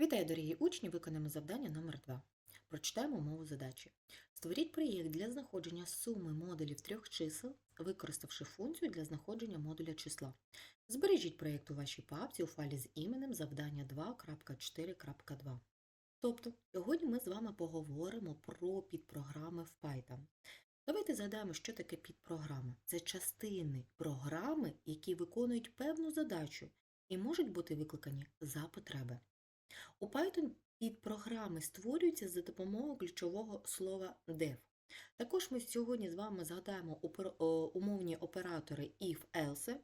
Вітаю, дорогі учні! Виконаємо завдання номер 2 Прочитаємо умову задачі. Створіть проєкт для знаходження суми модулів трьох чисел, використавши функцію для знаходження модуля числа. Збережіть проєкт у вашій папці у файлі з іменем завдання 2.4.2. Тобто, сьогодні ми з вами поговоримо про підпрограми в Python. Давайте згадаємо, що таке підпрограма. Це частини програми, які виконують певну задачу і можуть бути викликані за потреби. У Python підпрограми створюються за допомогою ключового слова def. Також ми сьогодні з вами згадаємо умовні оператори if-else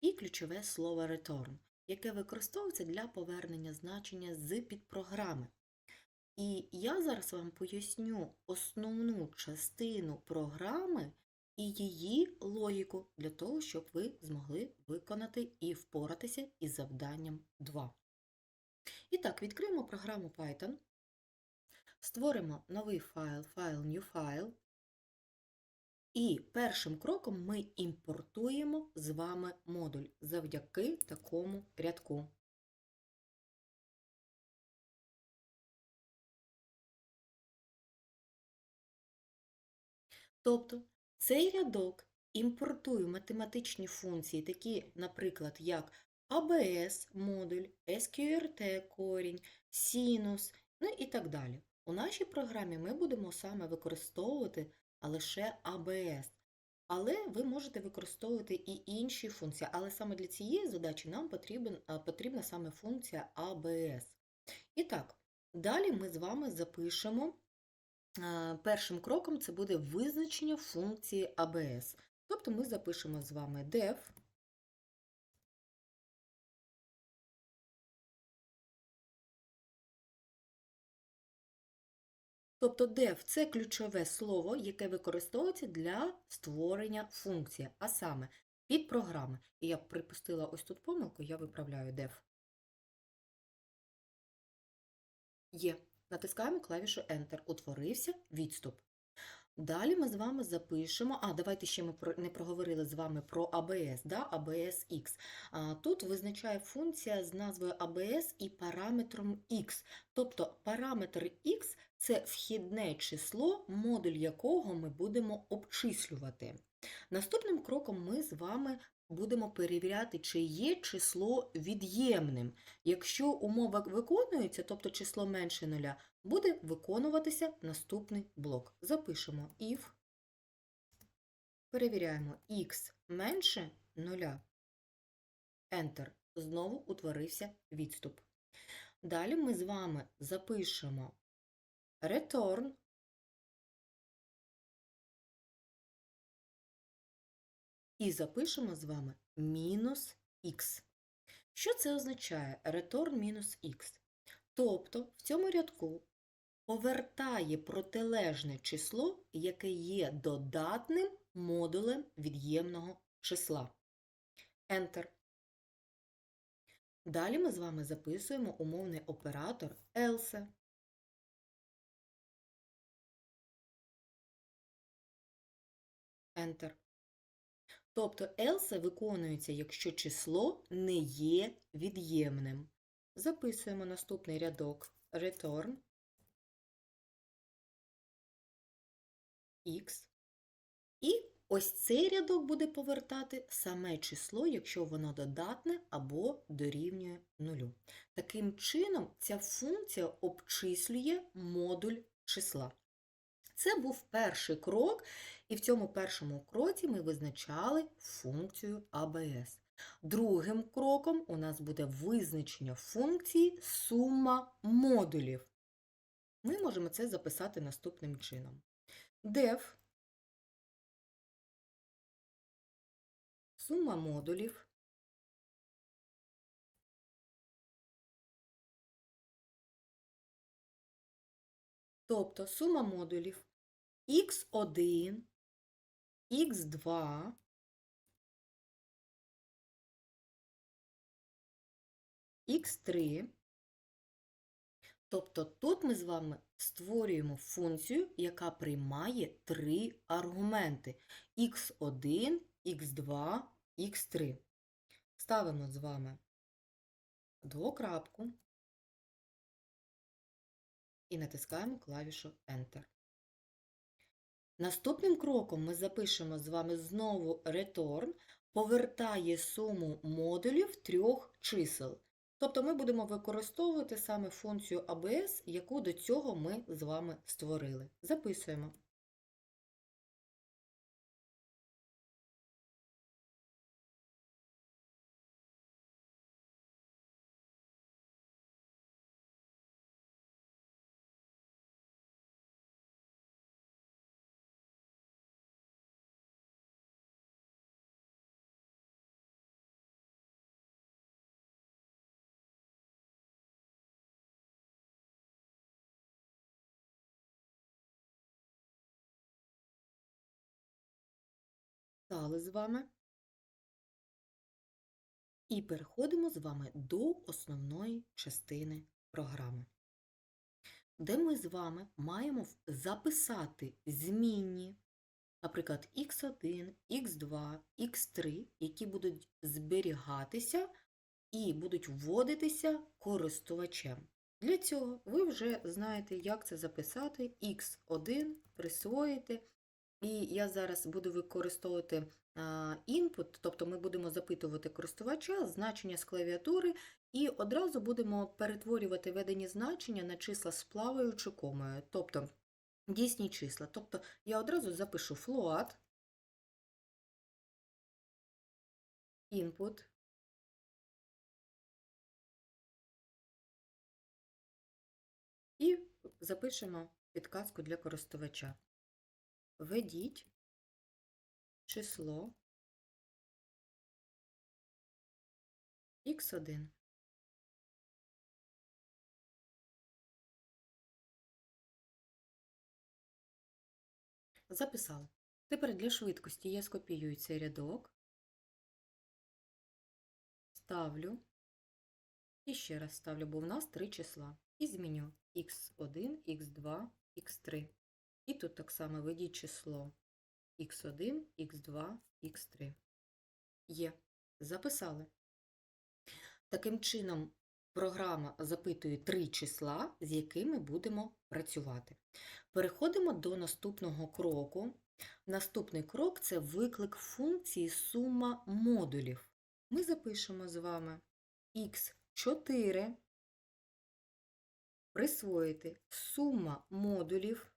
і ключове слово return, яке використовується для повернення значення з підпрограми. І я зараз вам поясню основну частину програми і її логіку для того, щоб ви змогли виконати і впоратися із завданням 2. І так, відкриємо програму Python, створимо новий файл, файл New File, і першим кроком ми імпортуємо з вами модуль завдяки такому рядку. Тобто цей рядок імпортує математичні функції, такі, наприклад, як ABS модуль, SQRT корінь, синус, ну і так далі. У нашій програмі ми будемо саме використовувати лише ABS. Але ви можете використовувати і інші функції, але саме для цієї задачі нам потрібен, потрібна саме функція ABS. І так, далі ми з вами запишемо першим кроком це буде визначення функції ABS. Тобто ми запишемо з вами def Тобто def – це ключове слово, яке використовується для створення функції, а саме підпрограми. І я припустила ось тут помилку, я виправляю def. Є. Натискаємо клавішу Enter. Утворився відступ. Далі ми з вами запишемо, а давайте ще ми не проговорили з вами про ABS, да? ABS X. А, Тут визначає функція з назвою ABS і параметром X. Тобто параметр X – це вхідне число, модуль якого ми будемо обчислювати. Наступним кроком ми з вами будемо перевіряти, чи є число від'ємним. Якщо умова виконується, тобто число менше нуля, буде виконуватися наступний блок. Запишемо if, перевіряємо x менше 0, Enter. Знову утворився відступ. Далі ми з вами запишемо return і запишемо з вами мінус х. Що це означає return мінус х? Тобто в цьому рядку повертає протилежне число, яке є додатним модулем від'ємного числа. Enter. Далі ми з вами записуємо умовний оператор else. Enter. Тобто else виконується, якщо число не є від'ємним. Записуємо наступний рядок return x. І ось цей рядок буде повертати саме число, якщо воно додатне або дорівнює нулю. Таким чином, ця функція обчислює модуль числа. Це був перший крок, і в цьому першому кроці ми визначали функцію ABS. Другим кроком у нас буде визначення функції сума модулів. Ми можемо це записати наступним чином. def сума модулів Тобто сума модулів x1, x2, x3. Тобто тут ми з вами створюємо функцію, яка приймає три аргументи x1, x2, x3. Ставимо з вами двокрапку. і натискаємо клавішу Enter. Наступним кроком ми запишемо з вами знову return, повертає суму модулів трьох чисел. Тобто ми будемо використовувати саме функцію ABS, яку до цього ми з вами створили. Записуємо. Стали з вами. І переходимо з вами до основної частини програми, де ми з вами маємо записати змінні, наприклад, x1, x2, x3, які будуть зберігатися і будуть вводитися користувачем. Для цього ви вже знаєте, як це записати. x1 присвоїти. І я зараз буду використовувати інпут, тобто ми будемо запитувати користувача, значення з клавіатури, і одразу будемо перетворювати введені значення на числа з плаваючою комою, тобто дійсні числа. Тобто я одразу запишу float, input, і запишемо підказку для користувача. Введіть число х1. Записали. Тепер для швидкості я скопіюю цей рядок, ставлю і ще раз ставлю, бо в нас три числа. І зміню х1, х2, х3. І тут так само введіть число х1, х2, х3. Є. Записали. Таким чином, програма запитує три числа, з якими будемо працювати. Переходимо до наступного кроку. Наступний крок це виклик функції сума модулів. Ми запишемо з вами х4, присвоїти сума модулів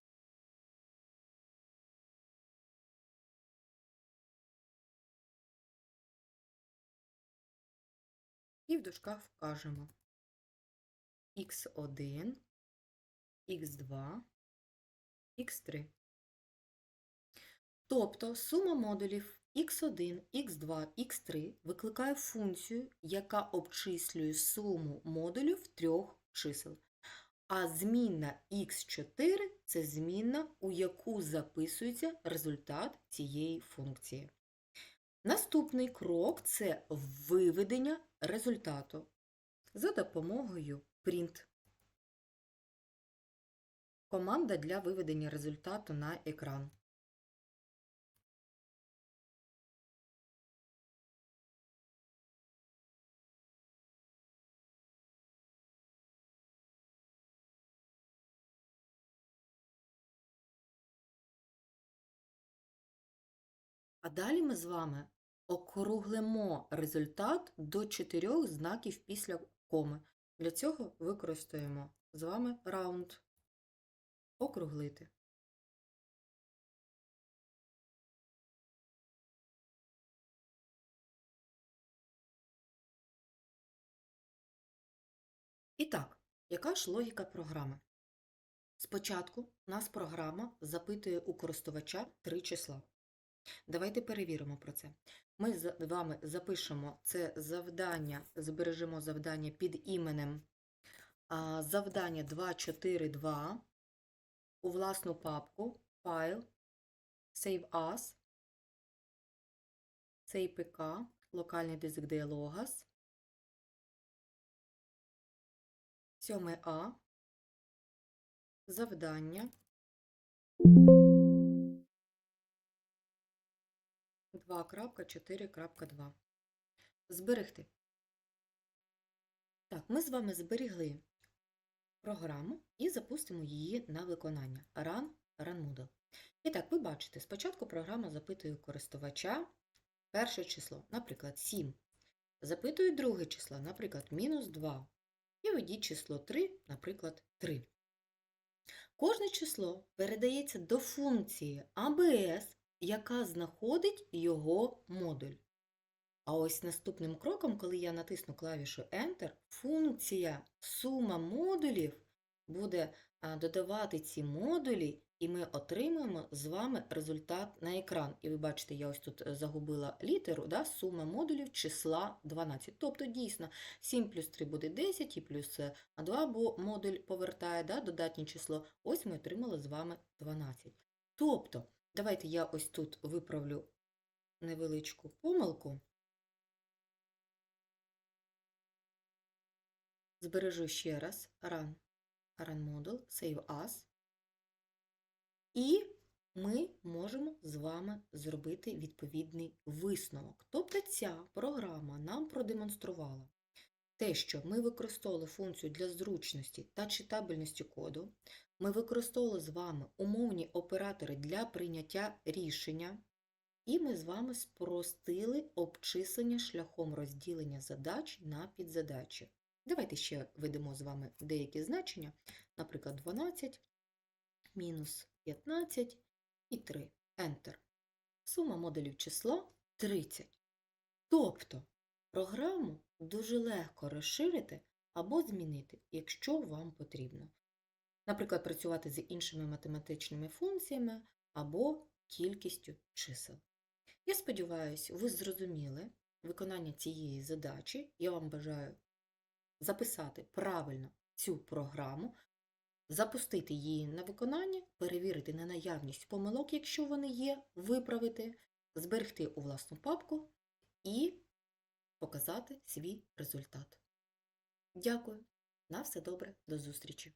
і в дужках вкажемо х1, х2, х3. Тобто сума модулів х1, х2, х3 викликає функцію, яка обчислює суму модулів трьох чисел. А змінна х4 це змінна, у яку записується результат цієї функції. Наступний крок це виведення результату за допомогою print. Команда для виведення результату на екран. А далі ми з вами округлимо результат до чотирьох знаків після коми. Для цього використаємо з вами раунд. Округлити. І так, яка ж логіка програми? Спочатку нас програма запитує у користувача три числа. Давайте перевіримо про це. Ми з вами запишемо це завдання, збережемо завдання під іменем завдання 242 у власну папку файл, Save As, CPK, локальний диск Dialogas, 7А, завдання. 2.4.2. Зберегти. Так, ми з вами зберігли програму і запустимо її на виконання. Run, Run Moodle. І так, ви бачите, спочатку програма запитує користувача перше число, наприклад, 7. Запитує друге число, наприклад, мінус 2. І введіть число 3, наприклад, 3. Кожне число передається до функції ABS, яка знаходить його модуль. А ось наступним кроком, коли я натисну клавішу Enter, функція сума модулів буде додавати ці модулі, і ми отримаємо з вами результат на екран. І ви бачите, я ось тут е, загубила літеру, да, сума модулів числа 12. Тобто, дійсно, 7 плюс 3 буде 10, і плюс е, 2, бо модуль повертає да, додатнє число. Ось ми отримали з вами 12. Тобто, давайте я ось тут виправлю невеличку помилку. Збережу ще раз run, run model, save as. І ми можемо з вами зробити відповідний висновок. Тобто ця програма нам продемонструвала те, що ми використовували функцію для зручності та читабельності коду, ми використовували з вами умовні оператори для прийняття рішення, і ми з вами спростили обчислення шляхом розділення задач на підзадачі. Давайте ще введемо з вами деякі значення, наприклад, 12, мінус 15 і 3. Enter. Сума модулів числа 30. Тобто програму дуже легко розширити або змінити, якщо вам потрібно. Наприклад, працювати з іншими математичними функціями або кількістю чисел. Я сподіваюся, ви зрозуміли виконання цієї задачі. Я вам бажаю записати правильно цю програму, запустити її на виконання, перевірити на наявність помилок, якщо вони є, виправити, зберегти у власну папку і показати свій результат. Дякую. На все добре, до зустрічі!